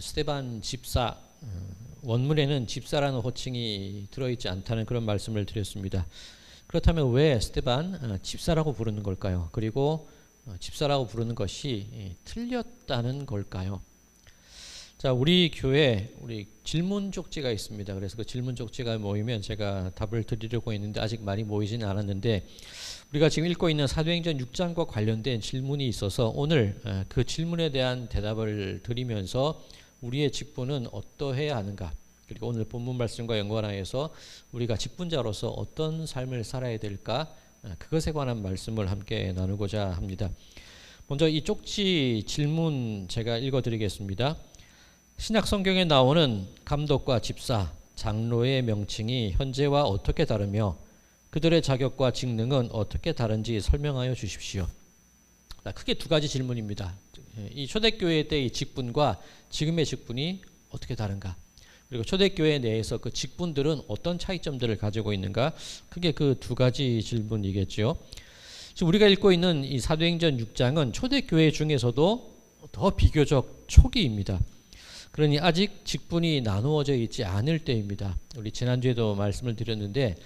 스테반 집사 어, 원문에는 집사라는 호칭이 들어있지 않다는 그런 말씀을 드렸습니다. 그렇다면 왜 스테반 어, 집사라고 부르는 걸까요? 그리고 어, 집사라고 부르는 것이 예, 틀렸다는 걸까요? 자, 우리 교회 우리 질문 쪽지가 있습니다. 그래서 그 질문 쪽지가 모이면 제가 답을 드리려고 했는데 아직 많이 모이지는 않았는데 우리가 지금 읽고 있는 사도행전 6장과 관련된 질문이 있어서 오늘 어, 그 질문에 대한 대답을 드리면서 우리의 직분은 어떠해야 하는가 그리고 오늘 본문 말씀과 연관하여서 우리가 직분자로서 어떤 삶을 살아야 될까 어, 그것에 관한 말씀을 함께 나누고자 합니다. 먼저 이 쪽지 질문 제가 읽어드리겠습니다. 신약 성경에 나오는 감독과 집사, 장로의 명칭이 현재와 어떻게 다르며 그들의 자격과 직능은 어떻게 다른지 설명하여 주십시오. 크게 두 가지 질문입니다. 이 초대교회 때의 직분과 지금의 직분이 어떻게 다른가? 그리고 초대교회 내에서 그 직분들은 어떤 차이점들을 가지고 있는가? 크게 그 두 가지 질문이겠죠. 지금 우리가 읽고 있는 이 사도행전 6장은 초대교회 중에서도 더 비교적 초기입니다. 그러니 아직 직분이 나누어져 있지 않을 때입니다. 우리 지난주에도 말씀을 드렸는데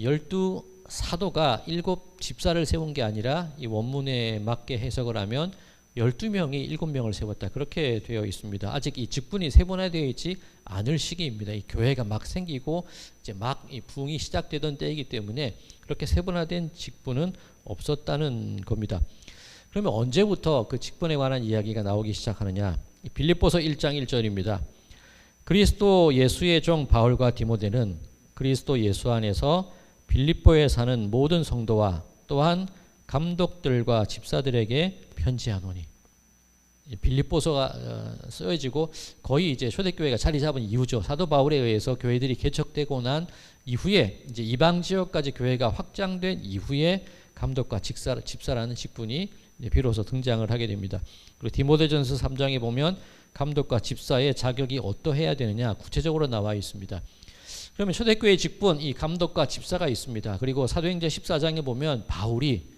열두 사도가 일곱 집사를 세운 게 아니라 이 원문에 맞게 해석을 하면 12명이 7명을 세웠다. 그렇게 되어 있습니다. 아직 이 직분이 세분화되어 있지 않을 시기입니다. 이 교회가 막 생기고 이제 막 이 부흥이 시작되던 때이기 때문에 그렇게 세분화된 직분은 없었다는 겁니다. 그러면 언제부터 그 직분에 관한 이야기가 나오기 시작하느냐? 빌립보서 1장 1절입니다. 그리스도 예수의 종 바울과 디모데는 그리스도 예수 안에서 빌립보에 사는 모든 성도와 또한 감독들과 집사들에게 편지하노니 빌립보서가 어, 쓰여지고 거의 이제 초대교회가 자리 잡은 이후죠. 사도 바울에 의해서 교회들이 개척되고 난 이후에 이제 이방 지역까지 교회가 확장된 이후에 감독과 집사, 집사라는 직분이 비로소 등장을 하게 됩니다. 그리고 디모데전서 3장에 보면 감독과 집사의 자격이 어떠해야 되느냐 구체적으로 나와 있습니다. 그러면 초대교회 직분 이 감독과 집사가 있습니다. 그리고 사도행전 14장에 보면 바울이 어,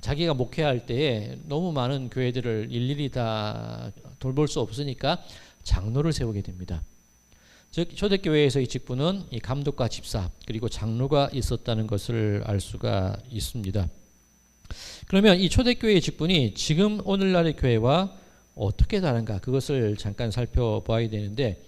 자기가 목회할 때에 너무 많은 교회들을 일일이 다 돌볼 수 없으니까 장로를 세우게 됩니다. 즉 초대교회에서 이 직분은 이 감독과 집사 그리고 장로가 있었다는 것을 알 수가 있습니다. 그러면 이 초대교회의 직분이 지금 오늘날의 교회와 어떻게 다른가 그것을 잠깐 살펴봐야 되는데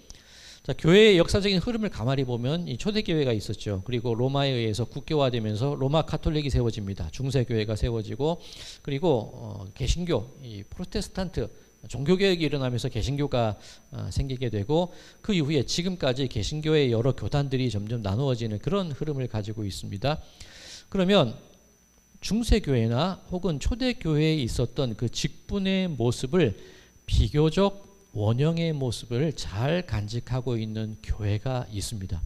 자, 교회의 역사적인 흐름을 가만히 보면 이 초대교회가 있었죠. 그리고 로마에 의해서 국교화되면서 로마 카톨릭이 세워집니다. 중세교회가 세워지고 그리고 어, 개신교, 이 프로테스탄트 종교개혁이 일어나면서 개신교가 어, 생기게 되고 그 이후에 지금까지 개신교의 여러 교단들이 점점 나누어지는 그런 흐름을 가지고 있습니다. 그러면 중세교회나 혹은 초대교회에 있었던 그 직분의 모습을 비교적 원형의 모습을 잘 간직하고 있는 교회가 있습니다.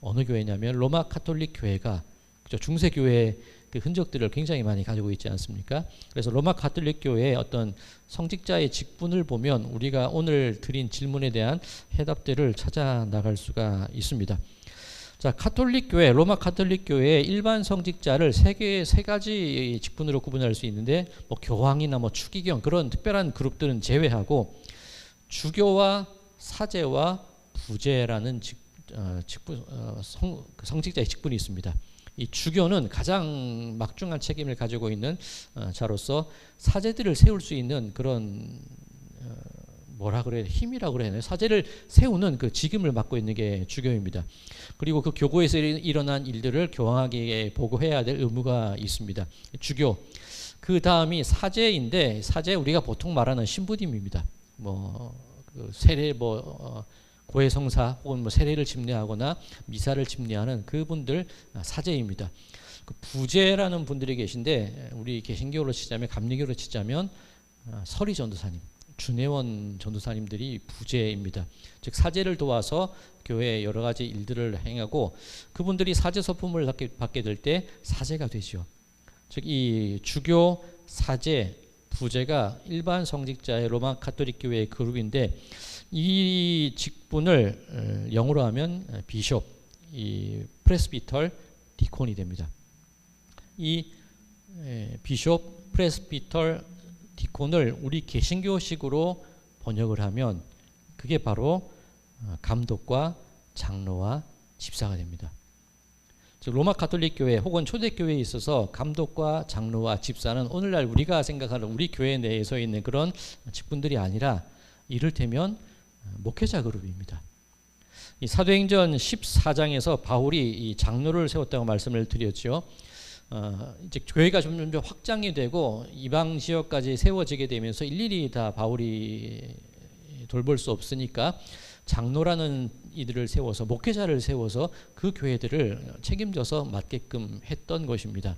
어느 교회냐면 로마 카톨릭 교회가 그죠 중세 교회의 그 흔적들을 굉장히 많이 가지고 있지 않습니까? 그래서 로마 카톨릭 교회의 어떤 성직자의 직분을 보면 우리가 오늘 드린 질문에 대한 해답들을 찾아 나갈 수가 있습니다. 자, 카톨릭 교회, 로마 카톨릭 교회의 일반 성직자를 세 개, 세 가지 직분으로 구분할 수 있는데, 뭐 교황이나 뭐 추기경 그런 특별한 그룹들은 제외하고 주교와 사제와 부제라는 직, 어, 직분, 어, 성, 그 성직자의 직분이 있습니다. 이 주교는 가장 막중한 책임을 가지고 있는 어, 자로서 사제들을 세울 수 있는 그런 어, 뭐라 그래야 힘이라 그래야 되나요? 사제를 세우는 그 직임을 맡고 있는 게 주교입니다. 그리고 그 교구에서 일어난 일들을 교황에게 보고해야 될 의무가 있습니다. 주교. 그 다음이 사제인데 사제 우리가 보통 말하는 신부님입니다. 뭐 그 세례 뭐 어, 고해성사 혹은 뭐 세례를 집례하거나 미사를 집례하는 그분들 사제입니다. 그 부제라는 분들이 계신데 우리 개신교로 치자면 감리교로 치자면 어, 서리 전도사님 준혜원 전도사님들이 부제입니다. 즉 사제를 도와서 교회 여러 가지 일들을 행하고 그분들이 사제 서품을 받게 될 때 사제가 되죠. 즉 이 주교 사제 부제가 일반 성직자의 로마 카톨릭 교회의 그룹인데 이 직분을 어, 영어로 하면 비숍, 이 프레스비털, 디콘이 됩니다. 이 비숍, 프레스비털, 디콘을 우리 개신교식으로 번역을 하면 그게 바로 어, 감독과 장로와 집사가 됩니다. 즉 로마 가톨릭 교회 혹은 초대 교회에 있어서 감독과 장로와 집사는 오늘날 우리가 생각하는 우리 교회 내에서 있는 그런 직분들이 아니라 이를테면 목회자 그룹입니다. 이 사도행전 14장에서 바울이 이 장로를 세웠다고 말씀을 드렸죠. 어, 이제 교회가 점점 확장이 되고 이방 지역까지 세워지게 되면서 일일이 다 바울이 돌볼 수 없으니까 장로라는 이들을 세워서 목회자를 세워서 그 교회들을 책임져서 맡게끔 했던 것입니다.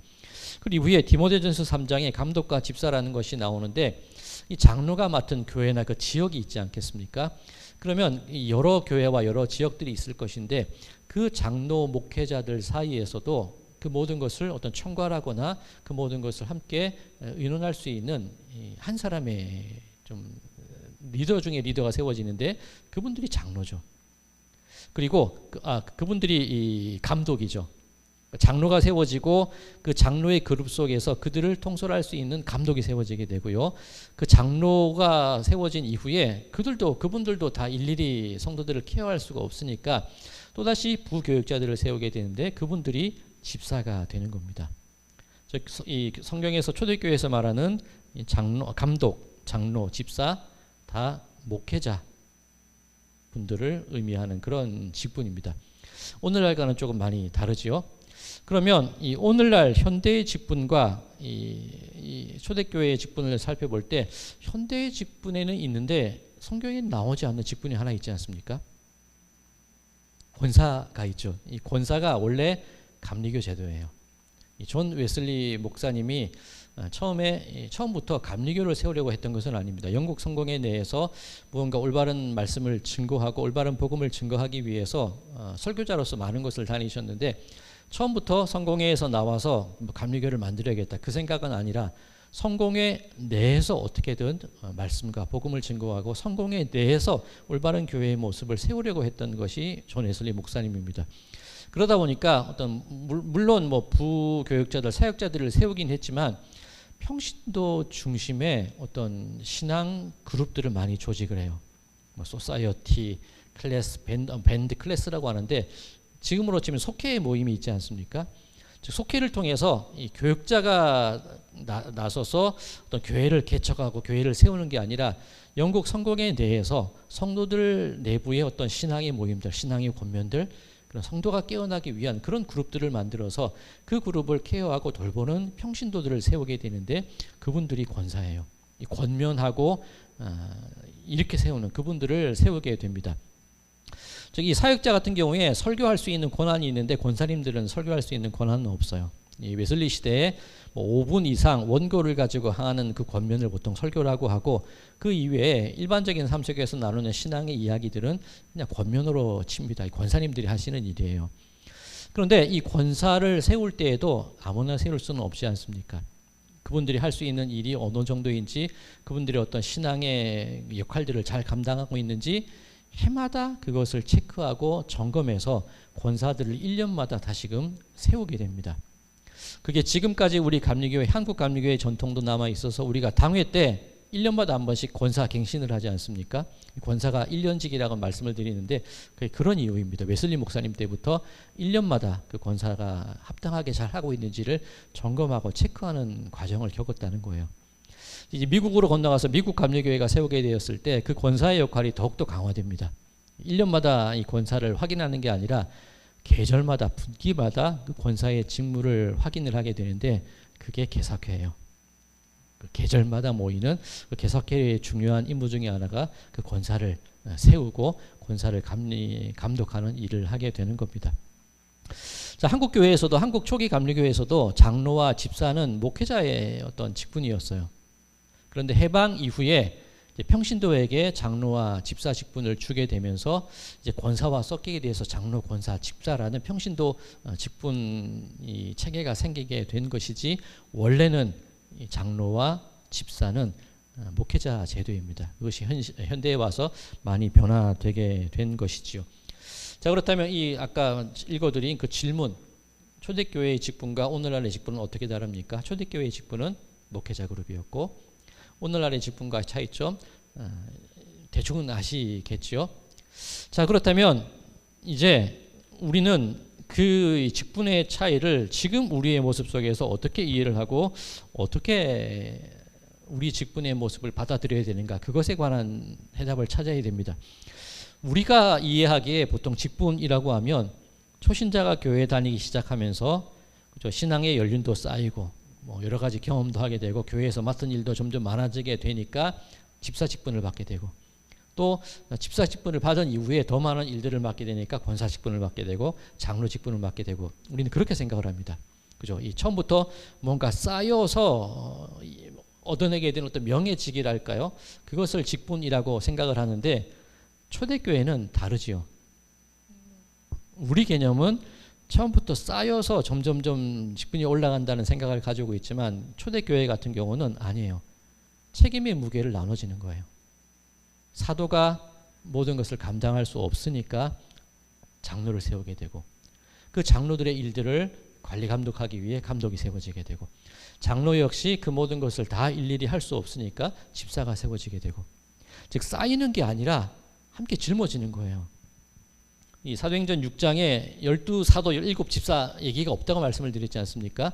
그리고 이후에 디모데전서 3장에 감독과 집사라는 것이 나오는데 이 장로가 맡은 교회나 그 지역이 있지 않겠습니까? 그러면 여러 교회와 여러 지역들이 있을 것인데 그 장로 목회자들 사이에서도 그 모든 것을 어떤 총괄하거나 그 모든 것을 함께 의논할 수 있는 한 사람의 좀 리더 중에 리더가 세워지는데 그분들이 장로죠. 그리고 그, 아, 그분들이 이 감독이죠. 장로가 세워지고 그 장로의 그룹 속에서 그들을 통솔할 수 있는 감독이 세워지게 되고요. 그 장로가 세워진 이후에 그들도 그분들도 다 일일이 성도들을 케어할 수가 없으니까 또다시 부교육자들을 세우게 되는데 그분들이 집사가 되는 겁니다. 이 성경에서 초대교회에서 말하는 장로, 감독, 장로, 집사 다 목회자 분들을 의미하는 그런 직분입니다. 오늘날과는 조금 많이 다르지요. 그러면 이 오늘날 현대의 직분과 이, 이 초대교회의 직분을 살펴볼 때 현대의 직분에는 있는데 성경에 나오지 않는 직분이 하나 있지 않습니까? 권사가 있죠. 이 권사가 원래 감리교 제도예요. 존 웨슬리 목사님이 어, 처음에 처음부터 감리교를 세우려고 했던 것은 아닙니다. 영국 성공에 대해서 무언가 올바른 말씀을 증거하고 올바른 복음을 증거하기 위해서 어, 설교자로서 많은 것을 다니셨는데 처음부터 성공회에서 나와서 뭐 감리교를 만들어야겠다 그 생각은 아니라 성공회 내에서 어떻게든 어, 말씀과 복음을 증거하고 성공회 내에서 올바른 교회의 모습을 세우려고 했던 것이 존 웨슬리 목사님입니다. 그러다 보니까 어떤 물론 뭐 부교육자들 사역자들을 세우긴 했지만 평신도 중심의 어떤 신앙 그룹들을 많이 조직을 해요. 뭐 소사이어티 클래스 밴드, 어, 밴드 클래스라고 하는데 지금으로 치면 속회 모임이 있지 않습니까? 즉 속회를 통해서 이 교육자가 나, 서서 어떤 교회를 개척하고 교회를 세우는 게 아니라 영국 성공에 대해서 성도들 내부의 어떤 신앙의 모임들, 신앙의 권면들 그런 성도가 깨어나기 위한 그런 그룹들을 만들어서 그 그룹을 케어하고 돌보는 평신도들을 세우게 되는데 그분들이 권사예요. 이 권면하고 어, 이렇게 세우는 그분들을 세우게 됩니다. 저기 사역자 같은 경우에 설교할 수 있는 권한이 있는데 권사님들은 설교할 수 있는 권한은 없어요. 이 웨슬리 시대에 뭐 5분 이상 원고를 가지고 하는 그 권면을 보통 설교라고 하고 그 이외에 일반적인 삶 속에서 나누는 신앙의 이야기들은 그냥 권면으로 칩니다. 권사님들이 하시는 일이에요. 그런데 이 권사를 세울 때에도 아무나 세울 수는 없지 않습니까? 그분들이 할 수 있는 일이 어느 정도인지 그분들의 어떤 신앙의 역할들을 잘 감당하고 있는지 해마다 그것을 체크하고 점검해서 권사들을 1년마다 다시금 세우게 됩니다. 그게 지금까지 우리 감리교회 한국 감리교회 전통도 남아 있어서 우리가 당회 때 1년마다 한 번씩 권사 갱신을 하지 않습니까? 권사가 1년직이라고 말씀을 드리는데 그런 이유입니다. 웨슬리 목사님 때부터 1년마다 그 권사가 합당하게 잘 하고 있는지를 점검하고 체크하는 과정을 겪었다는 거예요. 이제 미국으로 건너가서 미국 감리교회가 세우게 되었을 때 그 권사의 역할이 더욱더 강화됩니다. 1년마다 이 권사를 확인하는 게 아니라 계절마다 분기마다 그 권사의 직무를 확인을 하게 되는데 그게 개사회예요. 그 계절마다 모이는 그 개사회의 중요한 임무 중에 하나가 그 권사를 어, 세우고 권사를 감리, 감독하는 일을 하게 되는 겁니다. 자, 한국 교회에서도 한국 초기 감리교회에서도 장로와 집사는 목회자의 어떤 직분이었어요. 그런데 해방 이후에 평신도에게 장로와 집사 직분을 주게 되면서 이제 권사와 섞이게 돼서 장로, 권사, 집사라는 평신도 어, 직분 이 체계가 생기게 된 것이지 원래는 장로와 집사는 어, 목회자 제도입니다. 그것이 현, 현대에 와서 많이 변화되게 된 것이지요. 자 그렇다면 이 아까 읽어드린 그 질문 초대교회의 직분과 오늘날의 직분은 어떻게 다릅니까? 초대교회의 직분은 목회자 그룹이었고 오늘날의 직분과 차이점 어, 대충은 아시겠지요. 자 그렇다면 이제 우리는 그 직분의 차이를 지금 우리의 모습 속에서 어떻게 이해를 하고 어떻게 우리 직분의 모습을 받아들여야 되는가 그것에 관한 해답을 찾아야 됩니다. 우리가 이해하기에 보통 직분이라고 하면 초신자가 교회 다니기 시작하면서 그죠 신앙의 연륜도 쌓이고 뭐 여러 가지 경험도 하게 되고 교회에서 맡은 일도 점점 많아지게 되니까 집사 직분을 받게 되고 또 집사 직분을 받은 이후에 더 많은 일들을 맡게 되니까 권사 직분을 맡게 되고 장로 직분을 맡게 되고 우리는 그렇게 생각을 합니다. 그죠? 이 처음부터 뭔가 쌓여서 어, 얻어내게 된 어떤 명예직이랄까요? 그것을 직분이라고 생각을 하는데 초대교회는 다르지요. 우리 개념은 처음부터 쌓여서 점점점 직분이 올라간다는 생각을 가지고 있지만 초대교회 같은 경우는 아니에요. 책임의 무게를 나눠지는 거예요. 사도가 모든 것을 감당할 수 없으니까 장로를 세우게 되고 그 장로들의 일들을 관리 감독하기 위해 감독이 세워지게 되고 장로 역시 그 모든 것을 다 일일이 할 수 없으니까 집사가 세워지게 되고 즉 쌓이는 게 아니라 함께 짊어지는 거예요. 이 사도행전 6장에 열두 사도 일곱 집사 얘기가 없다고 말씀을 드렸지 않습니까?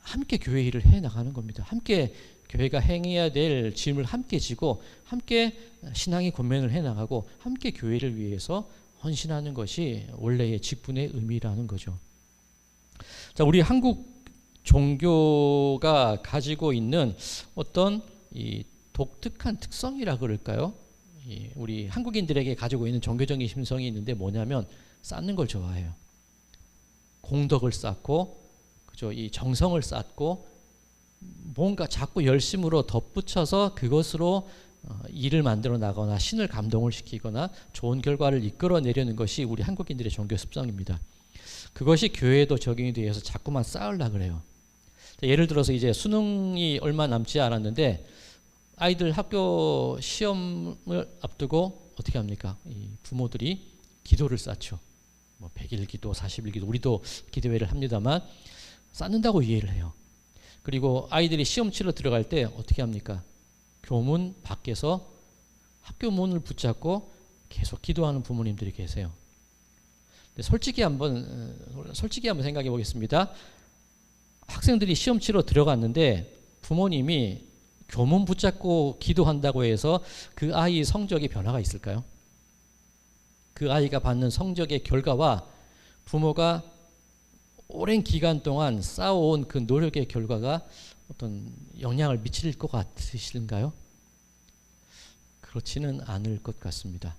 함께 교회 일을 해 나가는 겁니다. 함께 교회가 행해야 될 짐을 함께 지고 함께 신앙의 권면을 해 나가고 함께 교회를 위해서 헌신하는 것이 원래의 직분의 의미라는 거죠. 자, 우리 한국 종교가 가지고 있는 어떤 이 독특한 특성이라 그럴까요? 우리 한국인들에게 가지고 있는 종교적인 심성이 있는데 뭐냐면 쌓는 걸 좋아해요. 공덕을 쌓고 그죠? 이 정성을 쌓고 뭔가 자꾸 열심으로 덧붙여서 그것으로 어, 일을 만들어 나거나 신을 감동을 시키거나 좋은 결과를 이끌어내려는 것이 우리 한국인들의 종교 습성입니다. 그것이 교회에도 적용이 되어서 자꾸만 쌓으려 그래요. 예를 들어서 이제 수능이 얼마 남지 않았는데 아이들 학교 시험을 앞두고 어떻게 합니까? 이 부모들이 기도를 쌓죠. 뭐 100일 기도, 40일 기도, 우리도 기도회를 합니다만 쌓는다고 이해를 해요. 그리고 아이들이 시험 치러 들어갈 때 어떻게 합니까? 교문 밖에서 학교 문을 붙잡고 계속 기도하는 부모님들이 계세요. 솔직히 한번 어, 솔직히 한번 생각해 보겠습니다. 학생들이 시험 치러 들어갔는데 부모님이 교문 붙잡고 기도한다고 해서 그 아이 성적에 변화가 있을까요? 그 아이가 받는 성적의 결과와 부모가 오랜 기간 동안 쌓아온 그 노력의 결과가 어떤 영향을 미칠 것 같으신가요? 그렇지는 않을 것 같습니다.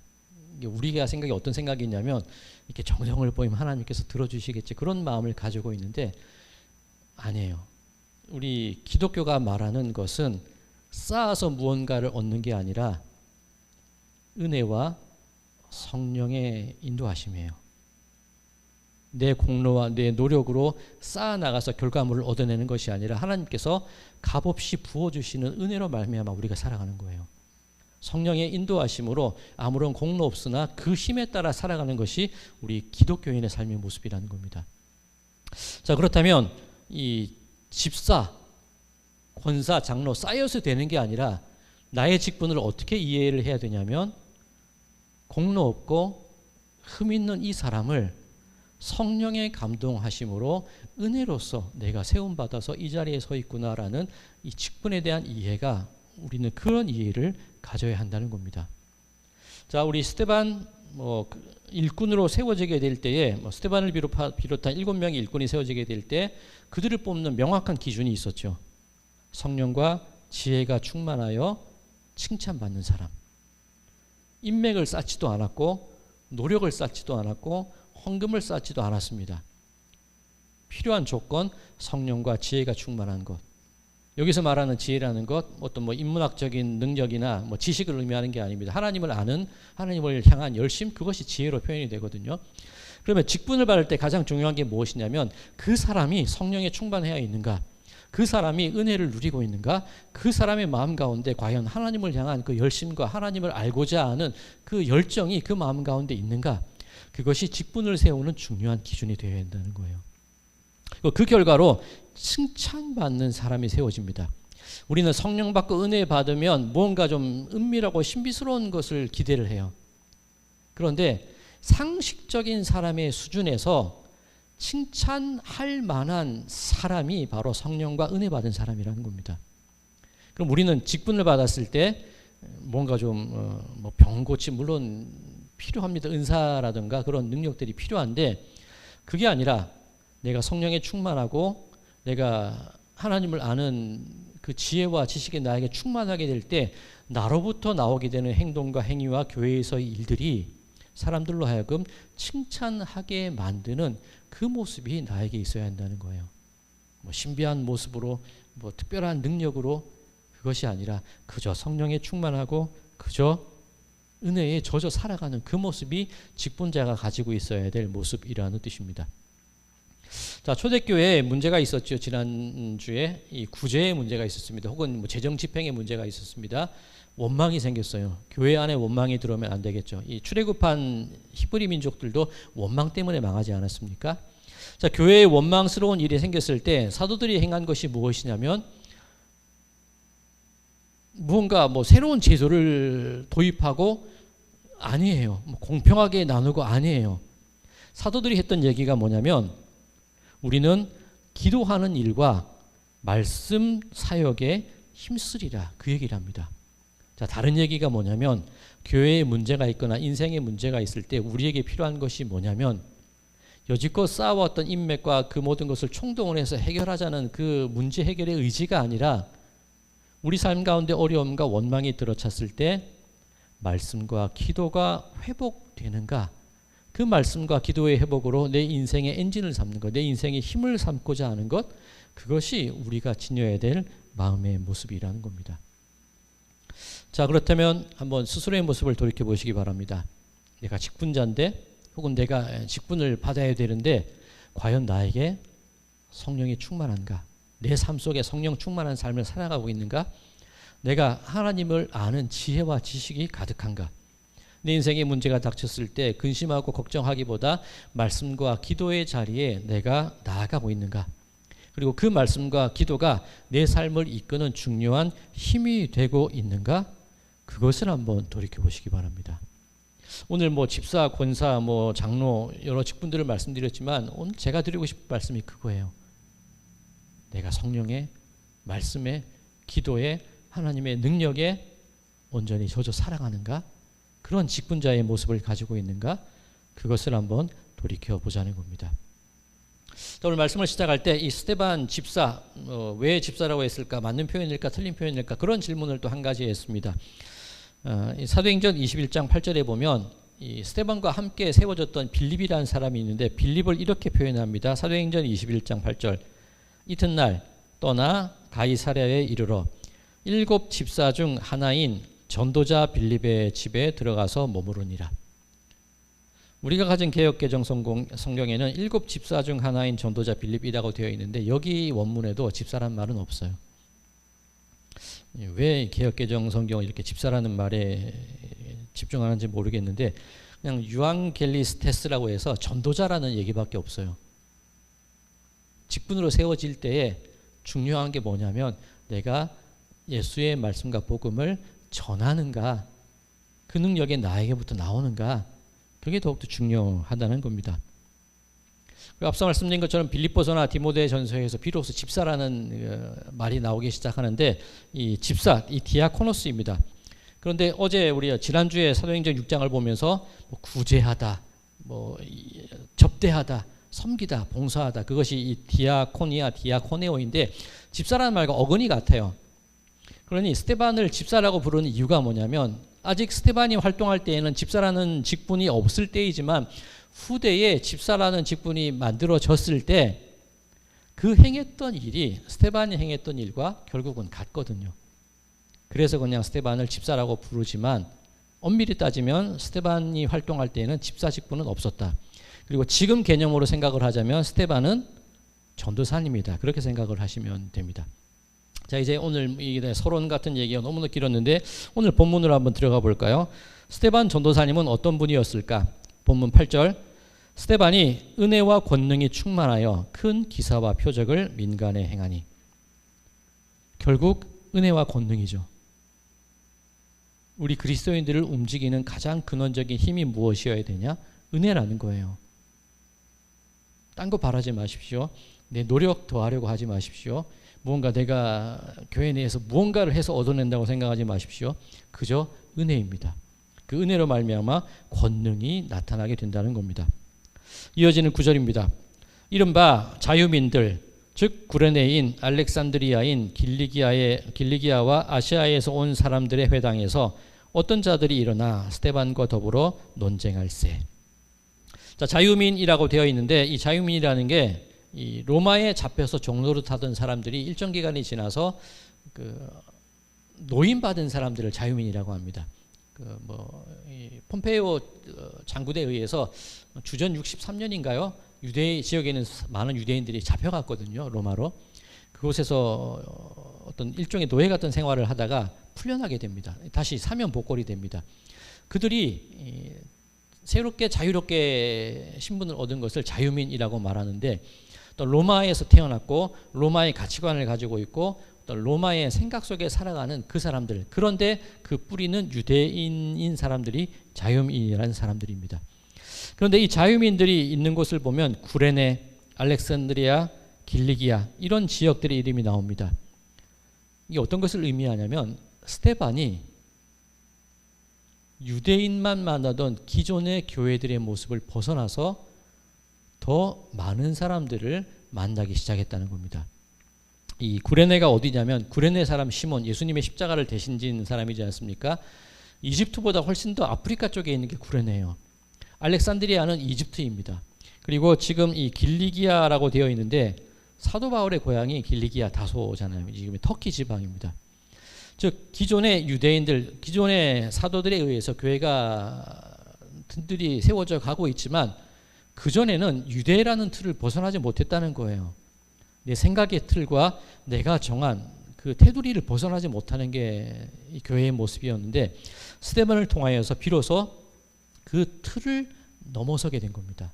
우리가 생각이 어떤 생각이 있냐면 이렇게 정성을 보이면 하나님께서 들어주시겠지 그런 마음을 가지고 있는데 아니에요. 우리 기독교가 말하는 것은 쌓아서 무언가를 얻는 게 아니라 은혜와 성령의 인도하심이에요. 내 공로와 내 노력으로 쌓아 나가서 결과물을 얻어내는 것이 아니라 하나님께서 값없이 부어 주시는 은혜로 말미암아 우리가 살아가는 거예요. 성령의 인도하심으로 아무런 공로 없으나 그 힘에 따라 살아가는 것이 우리 기독교인의 삶의 모습이라는 겁니다. 자, 그렇다면 이 집사, 권사, 장로 쌓여서 되는 게 아니라 나의 직분을 어떻게 이해를 해야 되냐면 공로 없고 흠 있는 이 사람을 성령의 감동하심으로 은혜로서 내가 세움 받아서 이 자리에 서 있구나라는 이 직분에 대한 이해가 우리는 그런 이해를 가져야 한다는 겁니다. 자, 우리 스테반 뭐그 일꾼으로 세워지게 될 때에 뭐 스테반을 비롯한 일곱 명의 일꾼이 세워지게 될 때 그들을 뽑는 명확한 기준이 있었죠. 성령과 지혜가 충만하여 칭찬받는 사람. 인맥을 쌓지도 않았고 노력을 쌓지도 않았고 헌금을 쌓지도 않았습니다. 필요한 조건 성령과 지혜가 충만한 것. 여기서 말하는 지혜라는 것 어떤 뭐 인문학적인 능력이나 뭐 지식을 의미하는 게 아닙니다. 하나님을 아는 하나님을 향한 열심 그것이 지혜로 표현이 되거든요. 그러면 직분을 받을 때 가장 중요한 게 무엇이냐면 그 사람이 성령에 충만해야 있는가? 그 사람이 은혜를 누리고 있는가? 그 사람의 마음 가운데 과연 하나님을 향한 그 열심과 하나님을 알고자 하는 그 열정이 그 마음 가운데 있는가? 그것이 직분을 세우는 중요한 기준이 되어야 한다는 거예요. 그 결과로 칭찬받는 사람이 세워집니다. 우리는 성령 받고 은혜 받으면 무언가 좀 은밀하고 신비스러운 것을 기대를 해요. 그런데 상식적인 사람의 수준에서 칭찬할 만한 사람이 바로 성령과 은혜 받은 사람이라는 겁니다. 그럼 우리는 직분을 받았을 때 뭔가 좀뭐 병 고치 물론 필요합니다. 은사라든가 그런 능력들이 필요한데 그게 아니라 내가 성령에 충만하고 내가 하나님을 아는 그 지혜와 지식이 나에게 충만하게 될 때 나로부터 나오게 되는 행동과 행위와 교회에서의 일들이 사람들로 하여금 칭찬하게 만드는 그 모습이 나에게 있어야 한다는 거예요. 뭐 신비한 모습으로 뭐 특별한 능력으로 그것이 아니라 그저 성령에 충만하고 그저 은혜에 젖어 살아가는 그 모습이 직분자가 가지고 있어야 될 모습이라는 뜻입니다. 자, 초대교회에 문제가 있었죠. 지난주에 이 구제의 문제가 있었습니다. 혹은 뭐 재정 집행의 문제가 있었습니다. 원망이 생겼어요. 교회 안에 원망이 들어오면 안 되겠죠. 이 출애굽한 히브리 민족들도 원망 때문에 망하지 않았습니까? 자, 교회에 원망스러운 일이 생겼을 때 사도들이 행한 것이 무엇이냐면 무언가 뭐 새로운 제도를 도입하고 아니에요. 뭐 공평하게 나누고 아니에요. 사도들이 했던 얘기가 뭐냐면 우리는 기도하는 일과 말씀 사역에 힘쓰리라 그 얘기를 합니다. 자, 다른 얘기가 뭐냐면 교회에 문제가 있거나 인생에 문제가 있을 때 우리에게 필요한 것이 뭐냐면 여지껏 쌓아왔던 인맥과 그 모든 것을 총동원해서 해결하자는 그 문제 해결의 의지가 아니라 우리 삶 가운데 어려움과 원망이 들어찼을 때 말씀과 기도가 회복되는가? 그 말씀과 기도의 회복으로 내 인생의 엔진을 삼는 것, 내 인생의 힘을 삼고자 하는 것, 그것이 우리가 지녀야 될 마음의 모습이라는 겁니다. 자, 그렇다면 한번 스스로의 모습을 돌이켜 보시기 바랍니다. 내가 직분자인데, 혹은 내가 직분을 받아야 되는데, 과연 나에게 성령이 충만한가? 내 삶 속에 성령 충만한 삶을 살아가고 있는가? 내가 하나님을 아는 지혜와 지식이 가득한가? 내 인생에 문제가 닥쳤을 때 근심하고 걱정하기보다 말씀과 기도의 자리에 내가 나아가고 있는가? 그리고 그 말씀과 기도가 내 삶을 이끄는 중요한 힘이 되고 있는가? 그것을 한번 돌이켜 보시기 바랍니다. 오늘 뭐 집사, 권사, 뭐 장로 여러 직분들을 말씀드렸지만 오늘 제가 드리고 싶은 말씀이 그거예요. 내가 성령의 말씀에 기도에 하나님의 능력에 온전히 젖어 살아가는가? 그런 직분자의 모습을 가지고 있는가? 그것을 한번 돌이켜 보자는 겁니다. 오늘 말씀을 시작할 때 이 스테반 집사 어, 왜 집사라고 했을까? 맞는 표현일까? 틀린 표현일까? 그런 질문을 또 한 가지 했습니다. 어, 사도행전 21장 8절에 보면 이 스테반과 함께 세워졌던 빌립이라는 사람이 있는데 빌립을 이렇게 표현합니다. 사도행전 21장 8절 이튿날 떠나 가이사랴에 이르러 일곱 집사 중 하나인 전도자 빌립의 집에 들어가서 머무르니라. 우리가 가진 개혁개정 성경에는 일곱 집사 중 하나인 전도자 빌립이라고 되어 있는데 여기 원문에도 집사란 말은 없어요. 왜 개혁개정 성경을 이렇게 집사라는 말에 집중하는지 모르겠는데 그냥 유앙겔리스테스라고 해서 전도자라는 얘기밖에 없어요. 직분으로 세워질 때에 중요한 게 뭐냐면 내가 예수의 말씀과 복음을 전하는가 그 능력이 나에게부터 나오는가 그게 더욱더 중요하다는 겁니다. 앞서 말씀드린 것처럼 빌립보서나 디모데 전서에서 비로소 집사라는 어, 말이 나오기 시작하는데 이 집사 이 디아코노스입니다. 그런데 어제 우리 지난주에 사도행전 6장을 보면서 뭐 구제하다, 뭐 접대하다, 섬기다, 봉사하다 그것이 이 디아코니아 디아코네오인데 집사라는 말과 어근이 같아요. 그러니 스테반을 집사라고 부르는 이유가 뭐냐면 아직 스테반이 활동할 때에는 집사라는 직분이 없을 때이지만 후대에 집사라는 직분이 만들어졌을 때 그 행했던 일이 스테반이 행했던 일과 결국은 같거든요. 그래서 그냥 스테반을 집사라고 부르지만 엄밀히 따지면 스테반이 활동할 때에는 집사 직분은 없었다. 그리고 지금 개념으로 생각을 하자면 스테반은 전도사님이다. 그렇게 생각을 하시면 됩니다. 자 이제 오늘 이 서론 같은 얘기가 너무나 길었는데 오늘 본문으로 한번 들어가 볼까요? 스테반 전도사님은 어떤 분이었을까? 본문 8절 스테반이 은혜와 권능이 충만하여 큰 기사와 표적을 민간에 행하니 결국 은혜와 권능이죠. 우리 그리스도인들을 움직이는 가장 근원적인 힘이 무엇이어야 되냐? 은혜라는 거예요. 딴 거 바라지 마십시오. 내 노력 더 하려고 하지 마십시오. 무언가 내가 교회 내에서 무언가를 해서 얻어낸다고 생각하지 마십시오. 그저 은혜입니다. 그 은혜로 말미암아 권능이 나타나게 된다는 겁니다. 이어지는 구절입니다. 이른바 자유민들 즉 구레네인 알렉산드리아인 길리기아의 길리기아와 아시아에서 온 사람들의 회당에서 어떤 자들이 일어나 스테반과 더불어 논쟁할세. 자, 자유민이라고 되어 있는데 이 자유민이라는 게 이 로마에 잡혀서 종로를 타던 사람들이 일정 기간이 지나서 그 노임 받은 사람들을 자유민이라고 합니다. 그뭐 폼페이오 장군에 의해서 주전 63년인가요? 유대 지역에는 많은 유대인들이 잡혀갔거든요. 로마로. 그곳에서 어떤 일종의 노예 같은 생활을 하다가 풀려나게 됩니다. 다시 사면 복골이 됩니다. 그들이 새롭게 자유롭게 신분을 얻은 것을 자유민이라고 말하는데 또 로마에서 태어났고 로마의 가치관을 가지고 있고 또 로마의 생각 속에 살아가는 그 사람들 그런데 그 뿌리는 유대인인 사람들이 자유민이라는 사람들입니다. 그런데 이 자유민들이 있는 곳을 보면 구레네, 알렉산드리아, 길리기아 이런 지역들의 이름이 나옵니다. 이게 어떤 것을 의미하냐면 스테반이 유대인만 만나던 기존의 교회들의 모습을 벗어나서 더 많은 사람들을 만나기 시작했다는 겁니다. 이 구레네가 어디냐면 구레네 사람 시몬 예수님의 십자가를 대신 진 사람이지 않습니까? 이집트보다 훨씬 더 아프리카 쪽에 있는 게 구레네예요. 알렉산드리아는 이집트입니다. 그리고 지금 이 길리기아라고 되어 있는데 사도 바울의 고향이 길리기아 다소잖아요. 지금 터키 지방입니다. 즉 기존의 유대인들, 기존의 사도들에 의해서 교회가 든들이 세워져 가고 있지만 그 전에는 유대라는 틀을 벗어나지 못했다는 거예요. 내 생각의 틀과 내가 정한 그 테두리를 벗어나지 못하는 게 교회의 모습이었는데 스테반을 통하여서 비로소 그 틀을 넘어서게 된 겁니다.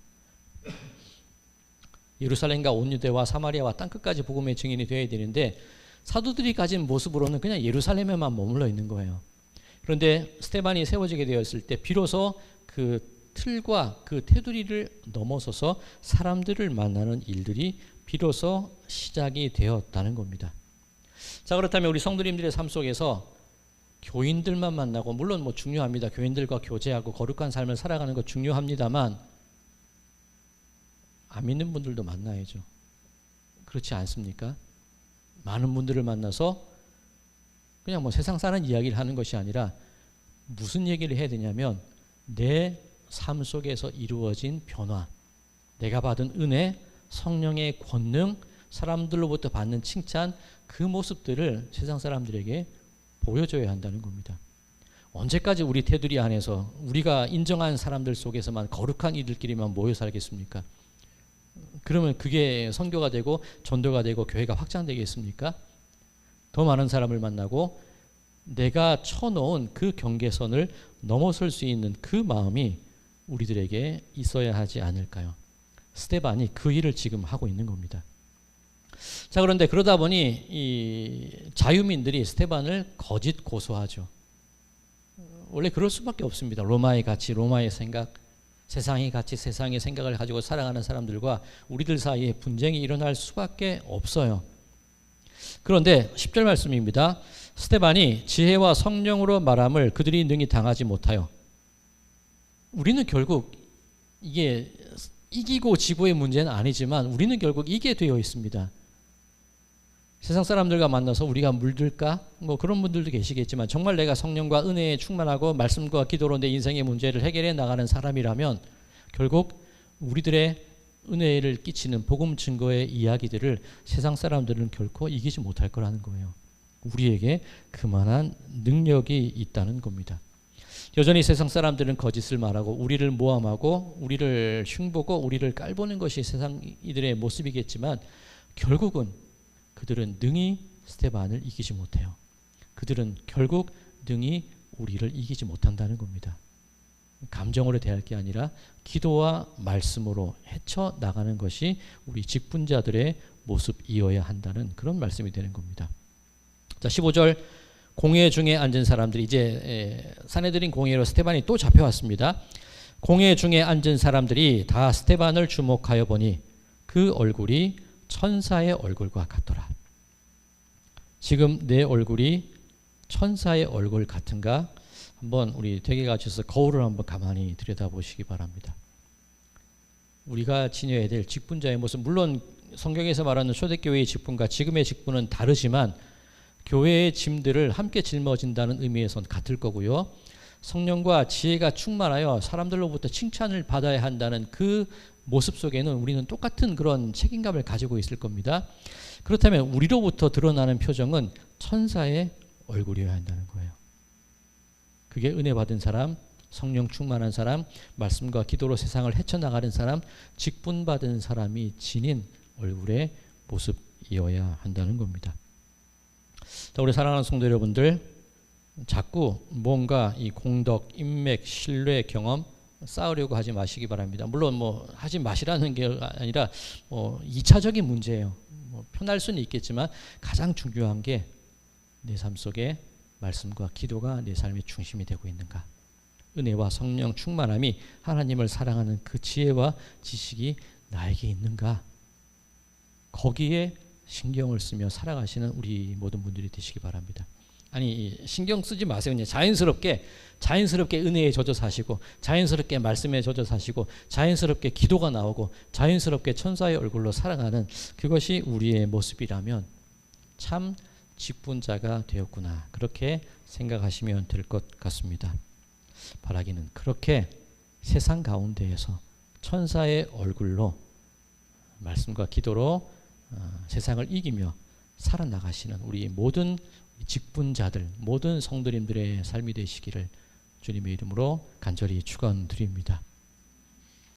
예루살렘과 온 유대와 사마리아와 땅 끝까지 복음의 증인이 되어야 되는데 사도들이 가진 모습으로는 그냥 예루살렘에만 머물러 있는 거예요. 그런데 스테반이 세워지게 되었을 때 비로소 그 틀과 그 테두리를 넘어서서 사람들을 만나는 일들이 비로소 시작이 되었다는 겁니다. 자 그렇다면 우리 성도님들의 삶 속에서 교인들만 만나고 물론 뭐 중요합니다. 교인들과 교제하고 거룩한 삶을 살아가는 것 중요합니다만 안 믿는 분들도 만나야죠. 그렇지 않습니까? 많은 분들을 만나서 그냥 뭐 세상 사는 이야기를 하는 것이 아니라 무슨 얘기를 해야 되냐면 내 삶 속에서 이루어진 변화, 내가 받은 은혜, 성령의 권능, 사람들로부터 받는 칭찬 그 모습들을 세상 사람들에게 보여줘야 한다는 겁니다. 언제까지 우리 테두리 안에서 우리가 인정한 사람들 속에서만 거룩한 이들끼리만 모여 살겠습니까? 그러면 그게 선교가 되고 전도가 되고 교회가 확장되겠습니까? 더 많은 사람을 만나고 내가 쳐놓은 그 경계선을 넘어설 수 있는 그 마음이 우리들에게 있어야 하지 않을까요? 스테반이 그 일을 지금 하고 있는 겁니다. 자 그런데 그러다 보니 이 자유민들이 스테반을 거짓 고소하죠. 원래 그럴 수밖에 없습니다. 로마의 가치, 로마의 생각, 세상의 가치, 세상의 생각을 가지고 살아가는 사람들과 우리들 사이에 분쟁이 일어날 수밖에 없어요. 그런데 10절 말씀입니다. 스테반이 지혜와 성령으로 말함을 그들이 능히 당하지 못하여 우리는 결국 이게 이기고 지고의 문제는 아니지만 우리는 결국 이게 되어 있습니다. 세상 사람들과 만나서 우리가 물들까? 뭐 그런 분들도 계시겠지만 정말 내가 성령과 은혜에 충만하고 말씀과 기도로 내 인생의 문제를 해결해 나가는 사람이라면 결국 우리들의 은혜를 끼치는 복음 증거의 이야기들을 세상 사람들은 결코 이기지 못할 거라는 거예요. 우리에게 그만한 능력이 있다는 겁니다. 여전히 세상 사람들은 거짓을 말하고 우리를 모함하고 우리를 흉보고 우리를 깔보는 것이 세상 이들의 모습이겠지만 결국은 그들은 능히 스테반을 이기지 못해요. 그들은 결국 능히 우리를 이기지 못한다는 겁니다. 감정으로 대할 게 아니라 기도와 말씀으로 헤쳐 나가는 것이 우리 직분자들의 모습이어야 한다는 그런 말씀이 되는 겁니다. 자 15절 공회 중에 앉은 사람들이 이제 에, 사내들인 공회로 스테반이 또 잡혀왔습니다. 공회 중에 앉은 사람들이 다 스테반을 주목하여 보니 그 얼굴이 천사의 얼굴과 같더라. 지금 내 얼굴이 천사의 얼굴 같은가? 한번 우리 되게 가셔서 거울을 한번 가만히 들여다보시기 바랍니다. 우리가 지녀야 될 직분자의 모습 물론 성경에서 말하는 초대교회의 직분과 지금의 직분은 다르지만 교회의 짐들을 함께 짊어진다는 의미에선 같을 거고요. 성령과 지혜가 충만하여 사람들로부터 칭찬을 받아야 한다는 그 모습 속에는 우리는 똑같은 그런 책임감을 가지고 있을 겁니다. 그렇다면 우리로부터 드러나는 표정은 천사의 얼굴이어야 한다는 거예요. 그게 은혜 받은 사람, 성령 충만한 사람, 말씀과 기도로 세상을 헤쳐나가는 사람, 직분 받은 사람이 지닌 얼굴의 모습이어야 한다는 겁니다. 자, 우리 사랑하는 성도 여러분들, 자꾸 뭔가 이 공덕, 인맥, 신뢰, 경험 쌓으려고 하지 마시기 바랍니다. 물론 뭐 하지 마시라는 게 아니라 뭐 2차적인 문제예요. 뭐 편할 수는 있겠지만 가장 중요한 게 내 삶 속에 말씀과 기도가 내 삶의 중심이 되고 있는가? 은혜와 성령 충만함이 하나님을 사랑하는 그 지혜와 지식이 나에게 있는가? 거기에 신경을 쓰며 살아가시는 우리 모든 분들이 되시기 바랍니다. 아니 신경 쓰지 마세요. 그냥 자연스럽게 자연스럽게 은혜에 젖어 사시고 자연스럽게 말씀에 젖어 사시고 자연스럽게 기도가 나오고 자연스럽게 천사의 얼굴로 살아가는 그것이 우리의 모습이라면 참 직분자가 되었구나 그렇게 생각하시면 될 것 같습니다. 바라기는 그렇게 세상 가운데에서 천사의 얼굴로 말씀과 기도로 어, 세상을 이기며 살아나가시는 우리 모든 직분자들, 모든 성도님들의 삶이 되시기를 주님의 이름으로 간절히 축원드립니다.